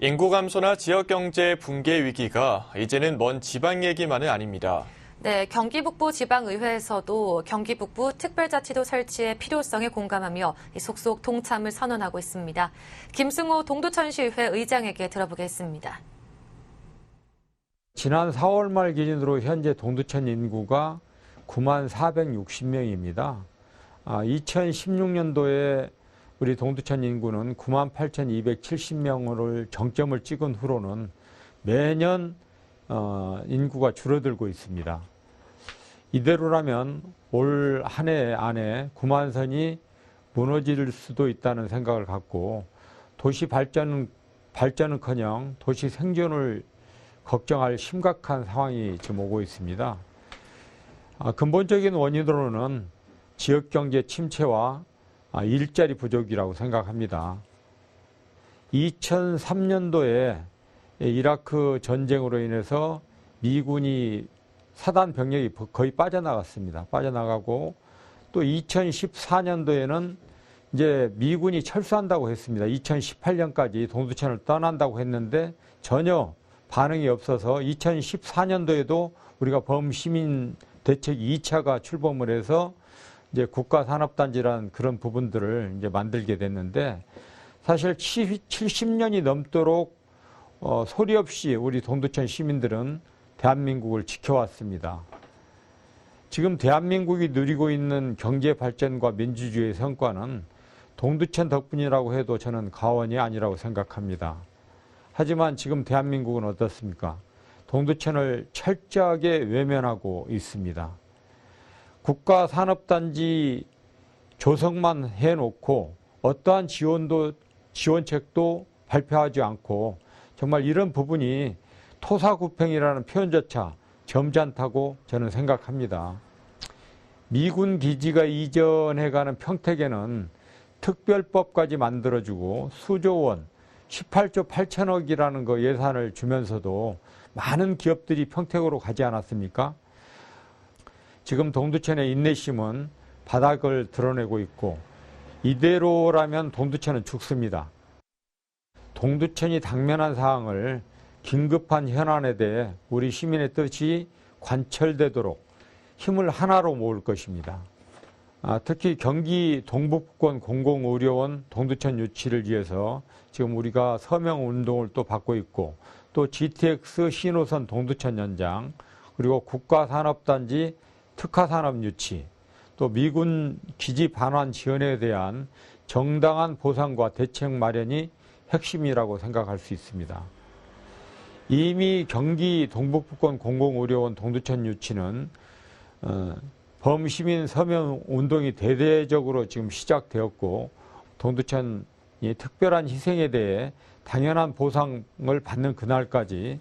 인구 감소나 지역 경제 붕괴 위기가 이제는 먼 지방 얘기만은 아닙니다. 네, 경기 북부 지방의회에서도 경기 북부 특별자치도 설치의 필요성에 공감하며 속속 동참을 선언하고 있습니다. 김승호 동두천시의회 의장에게 들어보겠습니다. 지난 4월 말 기준으로 현재 동두천 인구가 9만 460명입니다. 아, 2016년도에 우리 동두천 인구는 9만 8,270명을 정점을 찍은 후로는 매년 어, 인구가 줄어들고 있습니다. 이대로라면 올 한 해 안에 9만 선이 무너질 수도 있다는 생각을 갖고 도시 발전은 발전은커녕 도시 생존을 걱정할 심각한 상황이 지금 오고 있습니다. 아, 근본적인 원인으로는 지역 경제 침체와 아, 일자리 부족이라고 생각합니다. 2003년도에 이라크 전쟁으로 인해서 미군이 사단 병력이 거의 빠져나갔습니다. 빠져나가고 또 2014년도에는 이제 미군이 철수한다고 했습니다. 2018년까지 동두천을 떠난다고 했는데 전혀 반응이 없어서 2014년도에도 우리가 범시민 대책 2차가 출범을 해서 이제 국가 산업단지라는 그런 부분들을 이제 만들게 됐는데 사실 70년이 넘도록 어, 소리 없이 우리 동두천 시민들은 대한민국을 지켜왔습니다. 지금 대한민국이 누리고 있는 경제 발전과 민주주의의 성과는 동두천 덕분이라고 해도 저는 가원이 아니라고 생각합니다. 하지만 지금 대한민국은 어떻습니까? 동두천을 철저하게 외면하고 있습니다. 국가산업단지 조성만 해놓고 어떠한 지원도 지원책도 발표하지 않고 정말 이런 부분이 토사구팽이라는 표현조차 점잖다고 저는 생각합니다. 미군 기지가 이전해가는 평택에는 특별법까지 만들어주고 수조 원, 18조 8천억이라는 거 예산을 주면서도 많은 기업들이 평택으로 가지 않았습니까? 지금 동두천의 인내심은 바닥을 드러내고 있고 이대로라면 동두천은 죽습니다. 동두천이 당면한 사항을 긴급한 현안에 대해 우리 시민의 뜻이 관철되도록 힘을 하나로 모을 것입니다. 아, 특히 경기 동북권 공공의료원 동두천 유치를 위해서 지금 우리가 서명 운동을 또 받고 있고 또 GTX 신호선 동두천 연장 그리고 국가산업단지 특화산업 유치 또 미군 기지 반환 지원에 대한 정당한 보상과 대책 마련이 핵심이라고 생각할 수 있습니다. 이미 경기 동북부권 공공의료원 동두천 유치는 어, 범시민 서명 운동이 대대적으로 지금 시작되었고 동두천이 특별한 희생에 대해 당연한 보상을 받는 그날까지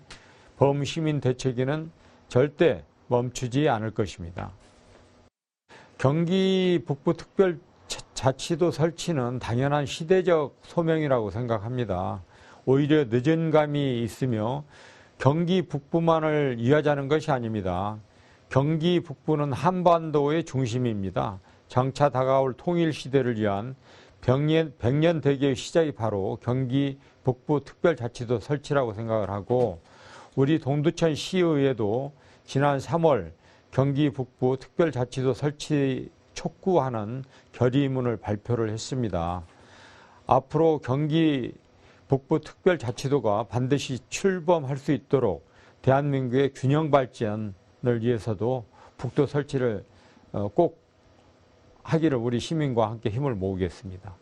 범시민 대책에는 절대 멈추지 않을 것입니다. 경기 북부 특별 자치도 설치는 당연한 시대적 소명이라고 생각합니다. 오히려 늦은 감이 있으며 경기 북부만을 위하자는 것이 아닙니다. 경기 북부는 한반도의 중심입니다. 장차 다가올 통일 시대를 위한 백년, 백년 대계의 시작이 바로 경기 북부 특별자치도 설치라고 생각을 하고 우리 동두천 시의회도 지난 3월 경기 북부 특별자치도 설치 촉구하는 결의문을 발표를 했습니다. 앞으로 경기 북부 특별자치도가 반드시 출범할 수 있도록 대한민국의 균형 발전을 위해서도 북도 설치를 어, 꼭 하기를 우리 시민과 함께 힘을 모으겠습니다.